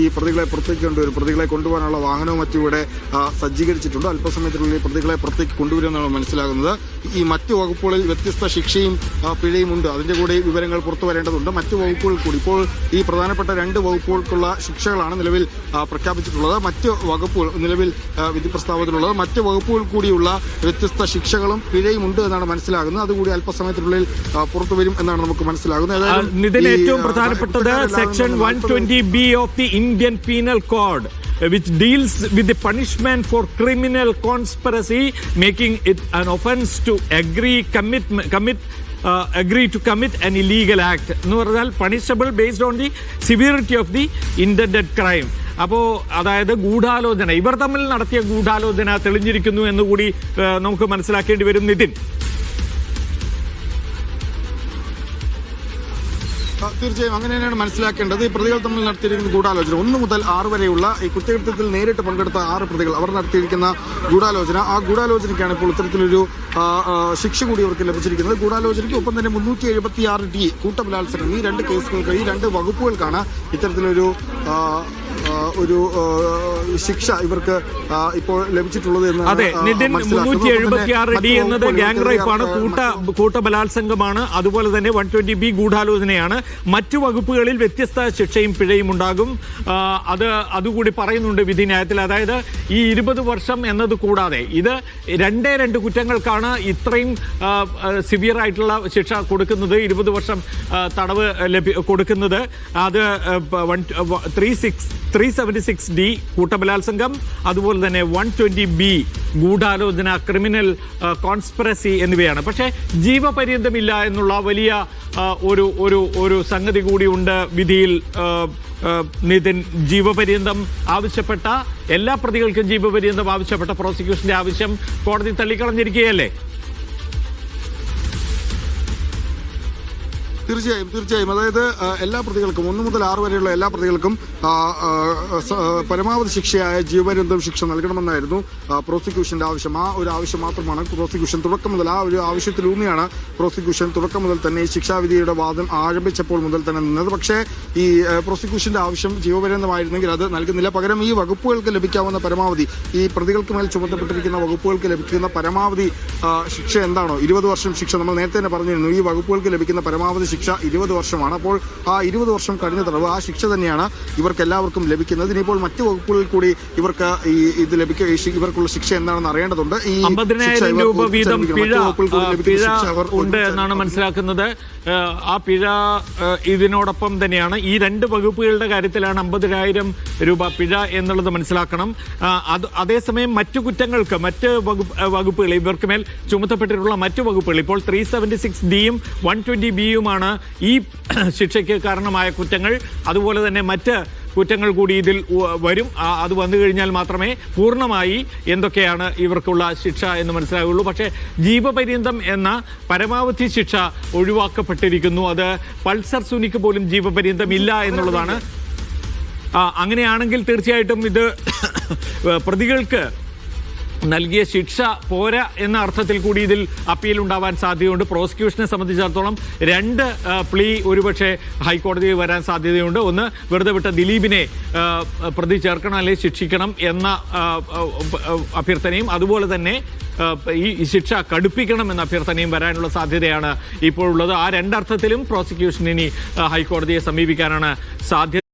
ഈ പ്രതികളെ പുറത്തേക്ക് കൊണ്ടുവരും പ്രതികളെ കൊണ്ടുപോകാനുള്ള വാഹനവും മറ്റും ഇവിടെ സജ്ജീകരിച്ചിട്ടുണ്ട്. അല്പസമയത്തിനുള്ളിൽ പ്രതികളെ പുറത്തേക്ക് കൊണ്ടുവരുമെന്നാണ് മനസ്സിലാകുന്നത്. ഈ മറ്റ് വകുപ്പുകളിൽ വ്യത്യസ്ത ശിക്ഷയും പിഴയും ഉണ്ട് അതിന്റെ കൂടെ വിവരങ്ങൾ പുറത്തു വരേണ്ടതുണ്ട്. മറ്റ് വകുപ്പുകൾ കൂടി ഇപ്പോൾ ഈ പ്രധാനപ്പെട്ട രണ്ട് വകുപ്പുകൾക്കുള്ള ശിക്ഷകളാണ് നിലവിൽ പ്രഖ്യാപിച്ചിട്ടുള്ളത്. മറ്റ് വകുപ്പുകൾ നിലവിൽ വിധി പ്രസ്താവത്തിലുള്ളത്. മറ്റ് വകുപ്പുകൾ കൂടിയുള്ള വ്യത്യസ്ത ശിക്ഷകളും പിഴയും ഉണ്ട് എന്നാണ് മനസ്സിലാകുന്നത്. അതുകൂടി അല്പസമയത്തിനുള്ളിൽ പുറത്തു വരും എന്നാണ് നമുക്ക് മനസ്സിലാകുന്നത്. നിതിൻ ഏറ്റവും പ്രധാനപ്പെട്ടത് section one twenty B of the Indian penal code which deals with the punishment for criminal conspiracy making it an to agree commit commit uh, agree to commit an illegal act എന്ന് പറഞ്ഞാൽ punishable based on the severity of the intended crime അപ്പോൾ അതായത് ഗൂഢാലോചന ഇവർ തമ്മിൽ നടത്തിയ ഗൂഢാലോചന തെളിഞ്ഞിരിക്കുന്നു എന്നുകൂടി നമുക്ക് മനസ്സിലാക്കേണ്ടി വരും നിതിൻ തീർച്ചയായും അങ്ങനെ തന്നെയാണ് മനസ്സിലാക്കേണ്ടത്. ഈ പ്രതികൾ തമ്മിൽ നടത്തിയിരിക്കുന്ന ഗൂഢാലോചന. ഒന്ന് മുതൽ ആറ് വരെയുള്ള ഈ കുറ്റകൃത്യത്തിൽ നേരിട്ട് പങ്കെടുത്ത ആറ് പ്രതികൾ അവർ നടത്തിയിരിക്കുന്ന ഗൂഢാലോചന. ആ ഗൂഢാലോചനയ്ക്കാണ് ഇപ്പോൾ ഇത്തരത്തിലൊരു ശിക്ഷ കൂടി അവർക്ക് ലഭിച്ചിരിക്കുന്നത്. ഗൂഢാലോചനയ്ക്ക് ഒപ്പം തന്നെ മുന്നൂറ്റി എഴുപത്തി ആറ് ഡി കൂട്ടബലാത്സംഗം. ഈ രണ്ട് കേസുകൾക്ക് ഈ രണ്ട് വകുപ്പുകൾക്കാണ് ഇത്തരത്തിലൊരു ഒരു ശിക്ഷ ഇവർക്ക് ഇപ്പോൾ ലഭിച്ചിട്ടുള്ളത് എന്ന് അതെ നിതിൻ മുന്നൂറ്റി എഴുപത്തി ആറ് ഡി എന്നത് ഗ്യാങ് റേപ്പാണ് കൂട്ട കൂട്ട ബലാത്സംഗമാണ്. അതുപോലെ തന്നെ വൺ ട്വന്റി ബി ഗൂഢാലോചനയാണ്. മറ്റു വകുപ്പുകളിൽ വ്യത്യസ്ത ശിക്ഷയും പിഴയും ഉണ്ടാകും. അത് അതുകൂടി പറയുന്നുണ്ട് വിധി ന്യായത്തിൽ. അതായത് ഈ ഇരുപത് വർഷം എന്നത് കൂടാതെ ഇത് രണ്ടേ രണ്ട് കുറ്റങ്ങൾക്കാണ് ഇത്രയും സിവിയർ ആയിട്ടുള്ള ശിക്ഷ കൊടുക്കുന്നത്. ഇരുപത് വർഷം തടവ് ലഭ്യ കൊടുക്കുന്നത്. അത് one three six three seventy six D കൂട്ടബലാത്സംഗം അതുപോലെ തന്നെ വൺ ട്വന്റി ബി ഗൂഢാലോചന ക്രിമിനൽ കോൺസ്പിറസി എന്നിവയാണ്. പക്ഷേ ജീവപര്യന്തമില്ല എന്നുള്ള വലിയ ഒരു ഒരു ഒരു സംഗതി കൂടിയുണ്ട് വിധിയിൽ നിതിൻ. ജീവപര്യന്തം ആവശ്യപ്പെട്ട എല്ലാ പ്രതികൾക്കും ജീവപര്യന്തം ആവശ്യപ്പെട്ട പ്രോസിക്യൂഷന്റെ ആവശ്യം കോടതി തള്ളിക്കളഞ്ഞിരിക്കുകയല്ലേ? തീർച്ചയായും തീർച്ചയായും. അതായത് എല്ലാ പ്രതികൾക്കും ഒന്ന് മുതൽ ആറ് വരെയുള്ള എല്ലാ പ്രതികൾക്കും പരമാവധി ശിക്ഷയായ ജീവപര്യന്തം ശിക്ഷ നൽകണമെന്നായിരുന്നു പ്രോസിക്യൂഷന്റെ ആവശ്യം. ആ ഒരു ആവശ്യം മാത്രമാണ് പ്രോസിക്യൂഷൻ തുടക്കം മുതൽ ആ ഒരു ആവശ്യത്തിലൂന്നിയാണ് പ്രോസിക്യൂഷൻ തുടക്കം മുതൽ തന്നെ ഈ ശിക്ഷാവിധിയുടെ വാദം ആരംഭിച്ചപ്പോൾ മുതൽ തന്നെ നിന്നത്. പക്ഷേ ഈ പ്രോസിക്യൂഷന്റെ ആവശ്യം ജീവപര്യന്തമായിരുന്നെങ്കിൽ അത് നൽകുന്നില്ല. പകരം ഈ വകുപ്പുകൾക്ക് ലഭിക്കാവുന്ന പരമാവധി ഈ പ്രതികൾക്ക് മേൽ ചുമത്തപ്പെട്ടിരിക്കുന്ന വകുപ്പുകൾക്ക് ലഭിക്കുന്ന പരമാവധി ശിക്ഷ എന്താണോ? ഇരുപത് വർഷം ശിക്ഷ നമ്മൾ നേരത്തെ തന്നെ പറഞ്ഞിരുന്നു. ഈ വകുപ്പുകൾക്ക് ലഭിക്കുന്ന പരമാവധി ഇരുപത് വർഷമാണ്. അപ്പോൾ ആ ഇരുപത് വർഷം കഴിഞ്ഞ തടവ് ആ ശിക്ഷ തന്നെയാണ് ഇവർക്ക് എല്ലാവർക്കും ലഭിക്കുന്നത്. ഇനിയിപ്പോൾ മറ്റു വകുപ്പുകളിൽ കൂടി ഇവർക്ക് ഈ ഇത് ലഭിക്കുക ഇവർക്കുള്ള ശിക്ഷ എന്താണെന്ന് അറിയേണ്ടതുണ്ട്. ഈ ശിക്ഷ അമ്പതിനായിരം രൂപ വീതം പിഴ ഉണ്ട് എന്നാണ് മനസ്സിലാക്കുന്നത്. ആ, പിഴ ഇതിനോടൊപ്പം തന്നെയാണ് ഈ രണ്ട് വകുപ്പുകളുടെ കാര്യത്തിലാണ് അമ്പതിനായിരം രൂപ പിഴ എന്നുള്ളത് മനസ്സിലാക്കണം. അത് അതേസമയം മറ്റു കുറ്റങ്ങൾക്ക് മറ്റ് വകുപ്പുകൾ ഇവർക്ക് മേൽ ചുമത്തപ്പെട്ടിട്ടുള്ള മറ്റു വകുപ്പുകൾ ഇപ്പോൾ ത്രീ സെവന്റി സിക്സ് ഡിയും വൺ ട്വന്റി ബിയുമാണ് ഈ ശിക്ഷയ്ക്ക് കാരണമായ കുറ്റങ്ങൾ. അതുപോലെ തന്നെ മറ്റ് കുറ്റങ്ങൾ കൂടി ഇതിൽ വരും. അത് വന്നു കഴിഞ്ഞാൽ മാത്രമേ പൂർണമായി എന്തൊക്കെയാണ് ഇവർക്കുള്ള ശിക്ഷ എന്ന് മനസ്സിലാകുള്ളൂ പക്ഷേ ജീവപര്യന്തം എന്ന പരമാവധി ശിക്ഷ ഒഴിവാക്കപ്പെട്ടിരിക്കുന്നു. അത് പൾസർ സുനിക്ക് പോലും ജീവപര്യന്തം ഇല്ല എന്നുള്ളതാണ്. അങ്ങനെയാണെങ്കിൽ തീർച്ചയായിട്ടും ഇത് പ്രതികൾക്ക് നൽകിയ ശിക്ഷ പോരാ എന്ന അർത്ഥത്തിൽ കൂടി ഇതിൽ അപ്പീൽ ഉണ്ടാവാൻ സാധ്യതയുണ്ട്. പ്രോസിക്യൂഷനെ സംബന്ധിച്ചിടത്തോളം രണ്ട് പ്ലീ ഒരുപക്ഷെ ഹൈക്കോടതിയിൽ വരാൻ സാധ്യതയുണ്ട്. ഒന്ന് വെറുതെ വിട്ട ദിലീപിനെ പ്രതി ചേർക്കണം അല്ലെങ്കിൽ ശിക്ഷിക്കണം എന്ന അഭ്യർത്ഥനയും അതുപോലെ തന്നെ ഈ ശിക്ഷ കടുപ്പിക്കണം എന്ന അഭ്യർത്ഥനയും വരാനുള്ള സാധ്യതയാണ് ഇപ്പോഴുള്ളത്. ആ രണ്ടർത്ഥത്തിലും പ്രോസിക്യൂഷൻ ഇനി ഹൈക്കോടതിയെ സമീപിക്കാനാണ് സാധ്യത